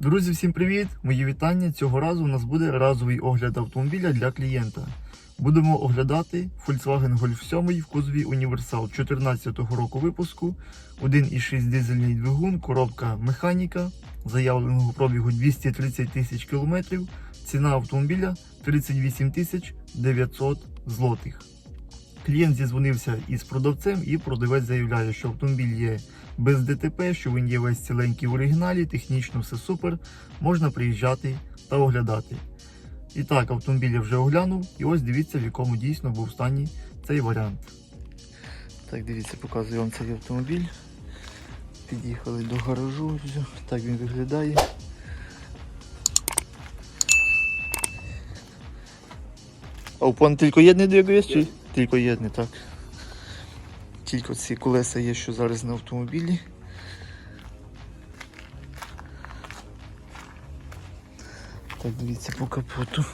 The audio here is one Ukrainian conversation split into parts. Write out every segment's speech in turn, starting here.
Друзі, всім привіт! Мої вітання. Цього разу у нас буде разовий огляд автомобіля для клієнта. Будемо оглядати Volkswagen Golf 7 в кузові Універсал 2014 року випуску, 1,6 дизельний двигун, коробка механіка, заявленого пробігу 230 тисяч кілометрів, ціна автомобіля 38 тисяч 900 злотих. Клієнт зізвонився із продавцем, і продавець заявляє, що автомобіль є без ДТП, що він є весь ціленький в оригіналі, технічно все супер, можна приїжджати та оглядати. І так, автомобіль я вже оглянув, і ось дивіться, в якому дійсно був стані цей варіант. Так, дивіться, показую вам цей автомобіль. Під'їхали до гаражу, так він виглядає. А опон тільки єдний чи? Тільки єдний, так. Тільки ці колеса є, що зараз на автомобілі. Так, дивіться по капоту.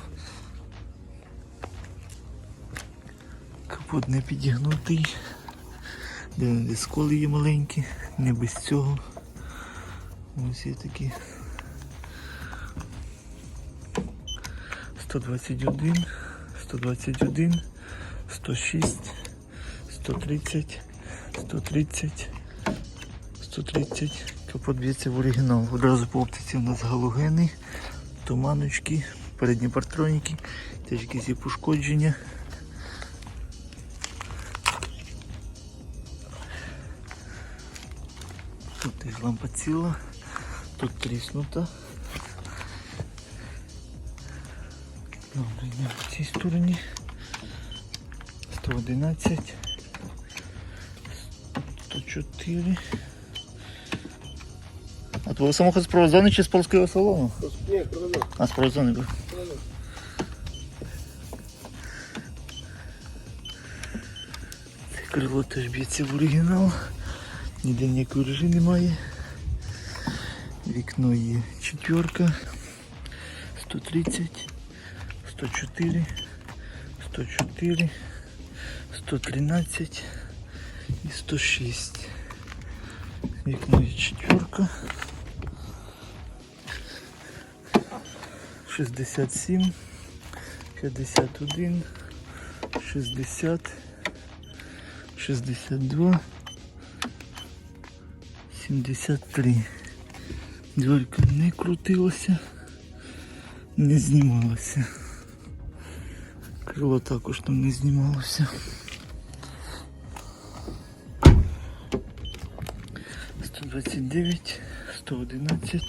Капот не підігнутий. Де сколи є маленькі, не без цього. Ось є такі. 121, 121, 106, 130, 130, 130. Капот б'ється в оригінал. Одразу по оптиці у нас галогени, туманочки, передні партроніки, теж якісь пошкодження. Тут теж лампа ціла, тут тріснута. Добре, по цій стороні. 111, 104. А твого самого з провозони чи з польського салону? Ні, проведу. А, з провозони був. Це крило теж б'ється в оригінал. Ніде ніякої режі немає. Вікно є четверка. 130, 104, 104, 113 і 106. Вікно є четверка. 67, 51, 60, 62, 73. Дверка не крутилася, не знімалася. Крило також там не знімалося. 129, 111,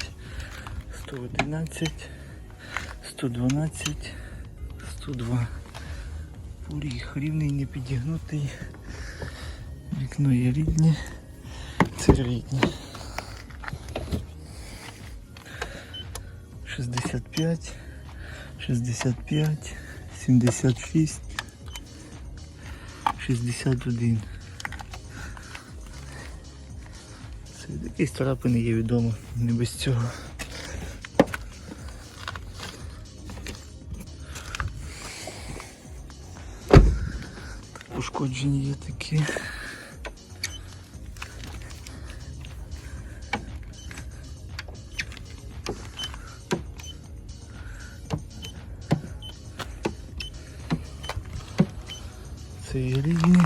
111, 112, 102. Поріг рівний, не підігнутий. Вікно є рідне, це рідне. 65, 65, 76, 61. Якісь царапини є відомо, не без цього. Пошкоджені є такі. Це є рідні,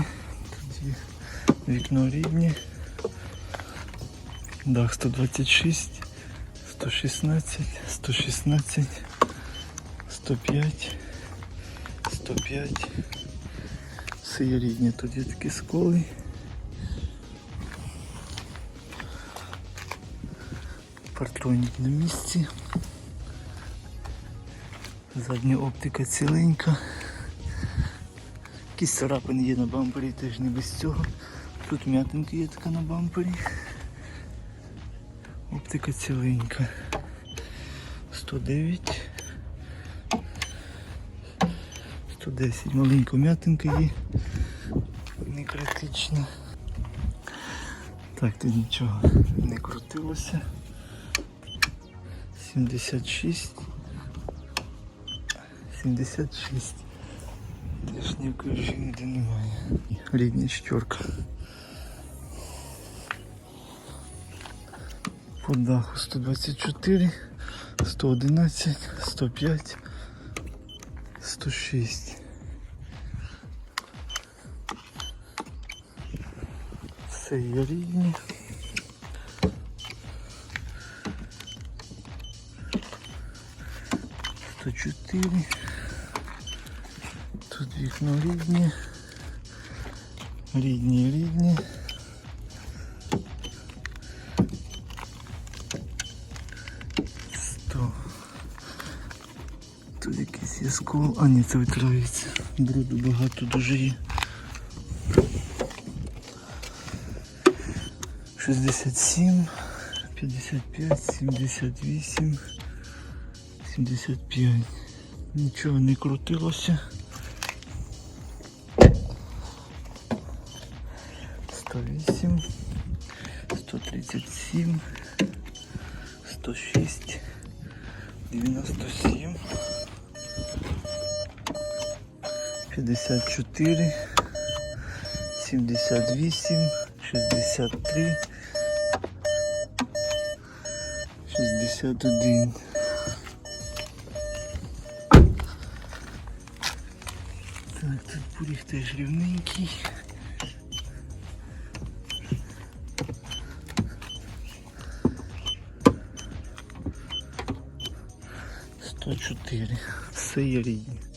тут є вікно рідні. Дах 126, 116, 116, 105, 105. Все є рідні, тут є такі сколи. Партронік на місці. Задня оптика ціленька. Якісь царапини є на бампері, теж не без цього. Тут м'ятинка є така на бампері. Оптика ціленька. 109. 110. Маленька м'ятинка є. Не критична. Так, тут нічого не крутилося. 76. 76. Теж ніякої ніде немає. Рідня четверка. По даху 124, 111, 105, 106. Все є рівні. Сто чотири. Тут вікно рідні. Рідні, рідні. Скол. А ні, це витирається. Бруду багато дуже є. 67, 55, 78, 75. Нічого не крутилося. 108, 137, 106, 97, 54, 78, 63, 61. Так, тут поріг теж рівненький. Сто чотири. Все є рідні.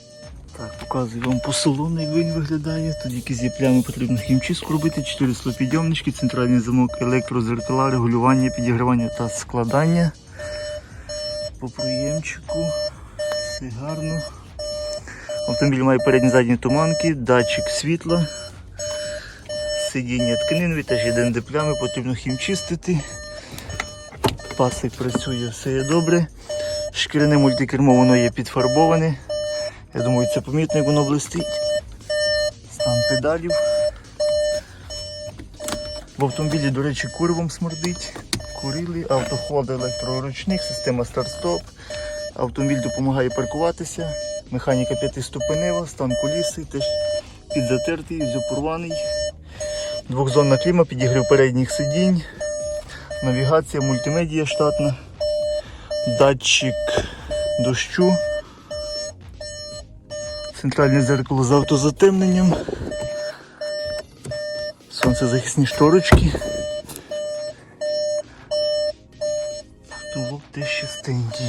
Так, показую вам по салону, як він виглядає. Тут якісь є плями, потрібно хімчистку робити. Чотири слопідйомнички, центральний замок, електрозеркала, регулювання, підігравання та складання. По проємчику. Все гарно. Автомобіль має передні задні туманки, датчик світла, сидіння тканин, теж є де плями, потрібно хімчистити. Пасик працює, все є добре. Шкіряне мультикермо воно є підфарбоване. Я думаю, це помітно, як воно блистить. Стан педалів. В автомобілі, до речі, курвом смердить. Курили, автохолд електроручник, система старт-стоп. Автомобіль допомагає паркуватися. Механіка п'ятиступенева, стан коліси теж підзатертий, запорваний. Двохзонна кліма, підігрів передніх сидінь. Навігація, мультимедія штатна, датчик дощу, центральне зеркало з автозатемненням, сонцезахисні шторочки. Потолок теж чистенький.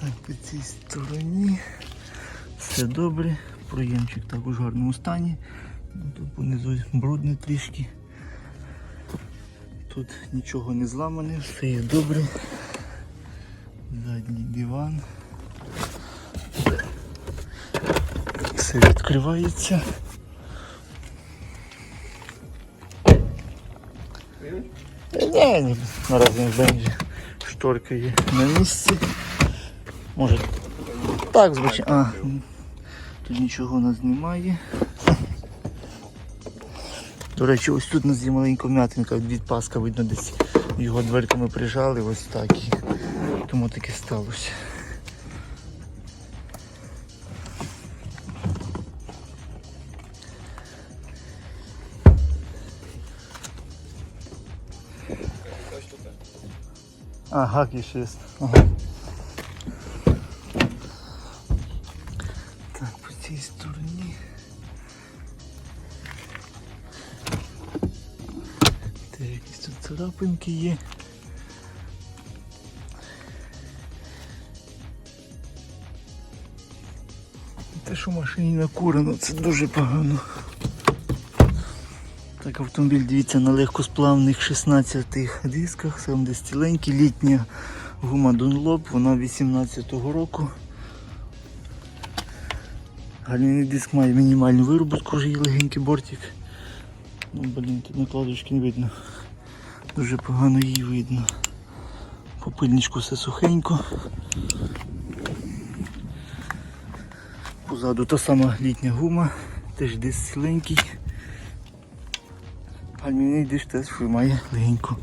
Так, по цій стороні все добре. Проємчик також в гарному стані. Тут понизу брудне трішки. Тут нічого не зламане, все є добре. Задній диван. Все відкривається. Ні, наразі не бензі. Шторка є на місці. Може так, звичайно. А, тут нічого у нас немає. До речі, ось тут у нас є маленька м'ятинка від паска, видно десь його дверками прижали, ось так. Тому таке сталося. А, гак ще. Ага. Так, по цій стороні. Теж якісь тут царапинки є. Що машині накурено, це дуже погано. Так, автомобіль дивіться на легкосплавних 16 дисках, 70 ленький, літня гума Dunlop, вона 18-го року. Гальмівний диск має мінімальну вироботку, вже є легенький бортик. Ну, блін, тут накладочки не видно. Дуже погано її видно. По пильничку все сухенько. Позаду та сама літня гума, теж диск ціленький. Гальмівний диск теж має легеньку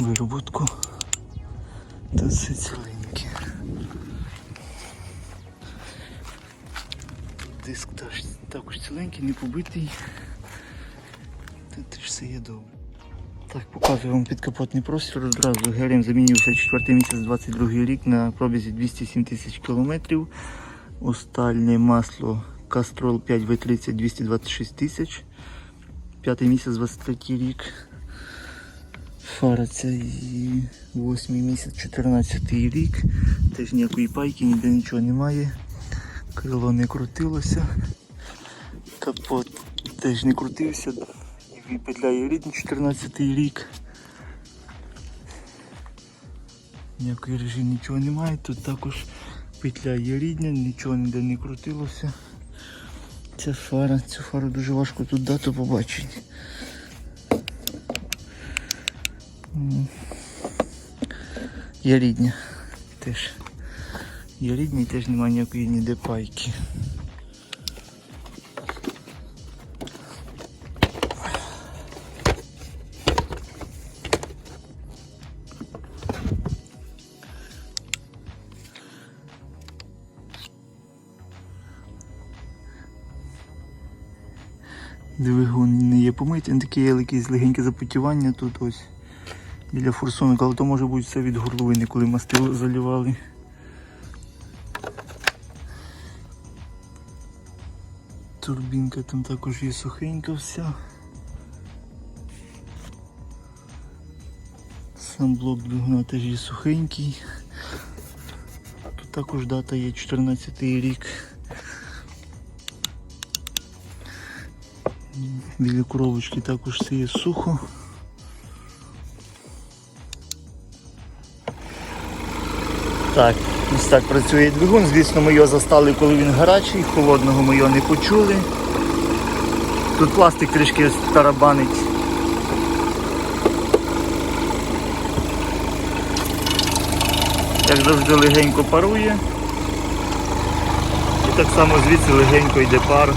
вироботку. Та все ціленьке. Диск теж також ціленький, не побитий. Тут теж все є добре. Так, показую вам підкапотний простір. Одразу гелем замінився 4 місяць 22 рік на пробізі 207 тисяч кілометрів. Остальне масло Castrol 5 V30 226 тисяч. П'ятий місяць 23 рік. Фара і восьмий місяць 14 рік. Теж ніякої пайки, ніде нічого немає. Крило не крутилося. Капот теж не крутився. І петляє рідний 14 рік. Ніякої режиму нічого немає. Тут також петля є рідня, нічого ніде не крутилося. Ця фара, цю фару дуже важко тут дату побачити. Є рідня теж. Є рідня і теж немає ніякої ніде пайки. Двигун не є помитий, такий є якесь легеньке запотівання тут ось біля форсунок, але то може бути все від горловини, коли мастило заливали. Турбінка там також є сухенька вся. Сам блок двигуна теж є сухенький. Тут також дата є 14 рік. Біля коробочки також все є сухо. Так, ось так працює двигун. Звісно, ми його застали, коли він гарячий, холодного ми його не почули. Тут пластик трішки тарабанить. Як завжди легенько парує. І так само звідси легенько йде пар.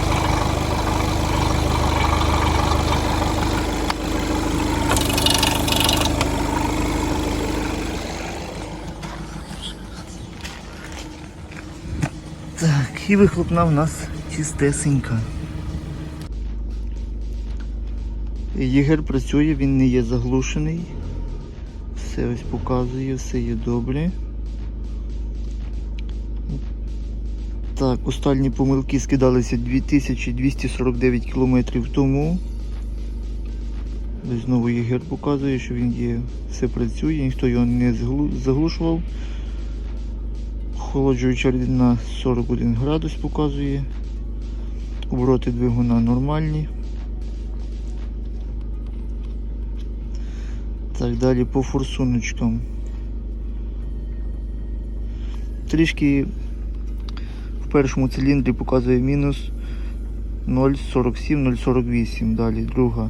Так, і вихлопна в нас чистесенька. Єгер працює, він не є заглушений. Все ось показує, все є добре. Так, остальні помилки скидалися 2249 км тому. Знову Єгер показує, що він є, все працює, ніхто його не заглушував. Охолоджуюча рідина 41 градус показує. Обороти двигуна нормальні. Так, далі по форсуночкам. Трішки в першому циліндрі показує мінус 0,47-0,48. Далі друга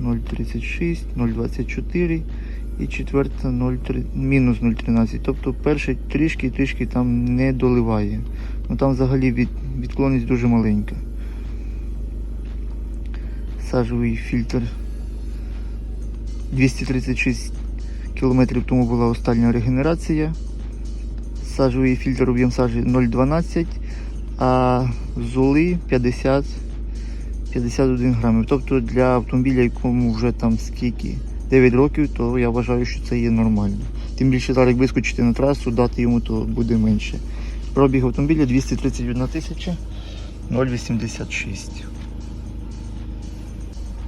0,36, 0,24 і четверта 0,3, мінус 0,13. Тобто перший трішки-трішки там не доливає. Ну там взагалі від, відклонність дуже маленька. Сажовий фільтр 236 км тому була остання регенерація. Сажовий фільтр об'єм сажі 0,12, а золи 50 51 грамів. Тобто для автомобіля, якому вже там скільки 9 років, то я вважаю, що це є нормально. Тим більше зараз як вискочити на трасу, дати йому то буде менше. Пробіг автомобіля 231 тисяча 0,86.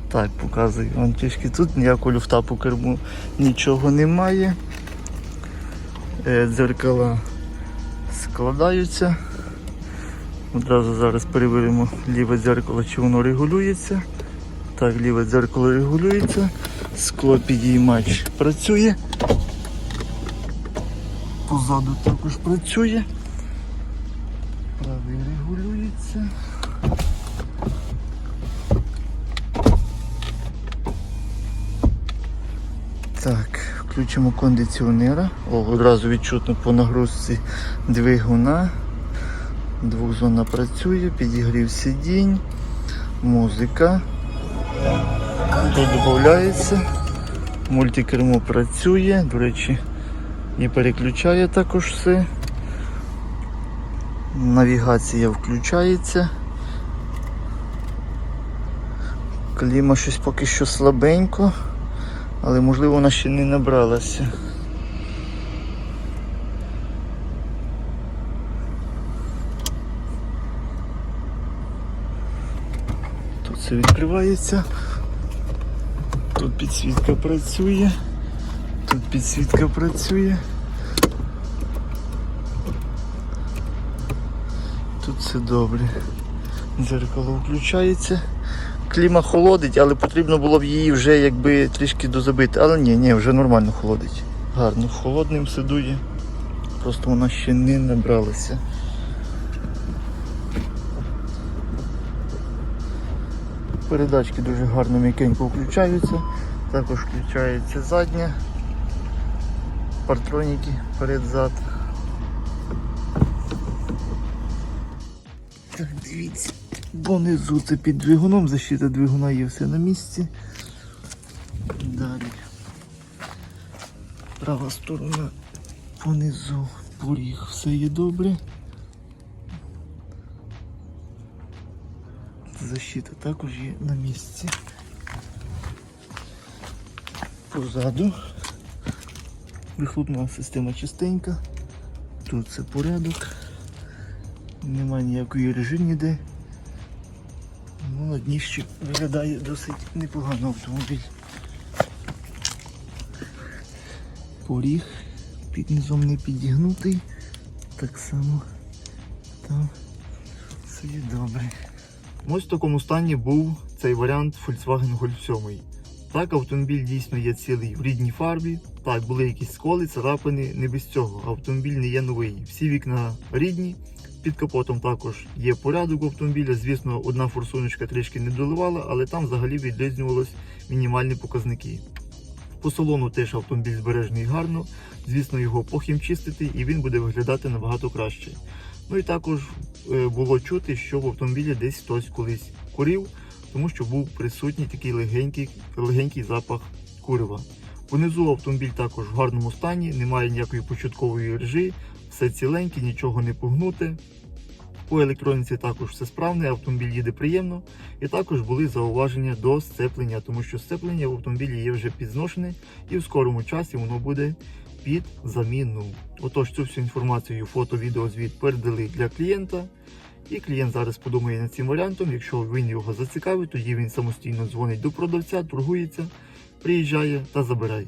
Так, показую вам трішки тут, ніякого люфта по керму нічого немає. Е, Дзеркала складаються. Одразу зараз перевіримо ліве дзеркало, чи воно регулюється. Так, ліве дзеркало регулюється. Скло підіймач працює. Позаду також працює. Правий регулюється. Так, включимо кондиціонера. О, одразу відчутно по нагрузці двигуна. Двохзона працює, підігрів сидінь, музика. Тут додається. Мультикермо працює, до речі, і переключає також все. Навігація включається. Кліма щось поки що слабенько, але можливо вона ще не набралася. Відкривається. Тут підсвітка працює. Тут підсвітка працює. Тут все добре. Дзеркало включається. Кліма холодить, але потрібно було б її вже якби трішки дозабити. Але ні, ні, вже нормально холодить. Гарно, холодним сидує. Просто вона ще не набралася. Передачки дуже гарно м'якенько включаються. Також включається задня. Партроніки перед-зад. Так, дивіться. Понизу це під двигуном, защита двигуна є все на місці. Далі. Права сторона понизу поріг, все є добре. Защита також є на місці. Позаду. Вихлопна система чистенька. Тут це порядок. Немає ніякої режимі ніде. Ну, на дні ще виглядає досить непогано автомобіль. Поріг під низом не підігнутий. Так само там все є добре. Ось в такому стані був цей варіант Volkswagen Golf 7. Так, автомобіль дійсно є цілий в рідній фарбі. Так, були якісь сколи, царапини, не без цього. Автомобіль не є новий. Всі вікна рідні. Під капотом також є порядок автомобіля. Звісно, одна форсуночка трішки не доливала, але там взагалі відрізнювалися мінімальні показники. По салону теж автомобіль збережений гарно. Звісно, його похімчистити і він буде виглядати набагато краще. Ну і також е, було чути, що в автомобілі десь хтось колись курив, тому що був присутній такий легенький, легенький запах курива. Понизу автомобіль також в гарному стані, немає ніякої початкової ржи, все ціленьке, нічого не погнуте. По електроніці також все справне, автомобіль їде приємно. І також були зауваження до сцеплення, тому що сцеплення в автомобілі є вже підзношене і в скорому часі воно буде під заміну. Отож, цю всю інформацію, фото, відео, звіт передали для клієнта. І клієнт зараз подумає над цим варіантом. Якщо він його зацікавить, тоді він самостійно дзвонить до продавця, торгується, приїжджає та забирає.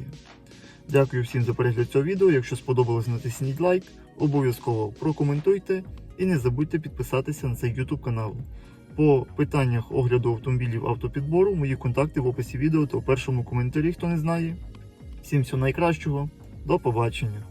Дякую всім за перегляд цього відео. Якщо сподобалось, натисніть лайк, обов'язково прокоментуйте і не забудьте підписатися на цей YouTube канал. По питаннях огляду автомобілів автопідбору мої контакти в описі відео та у першому коментарі, хто не знає. Всім всього найкращого, до побачення.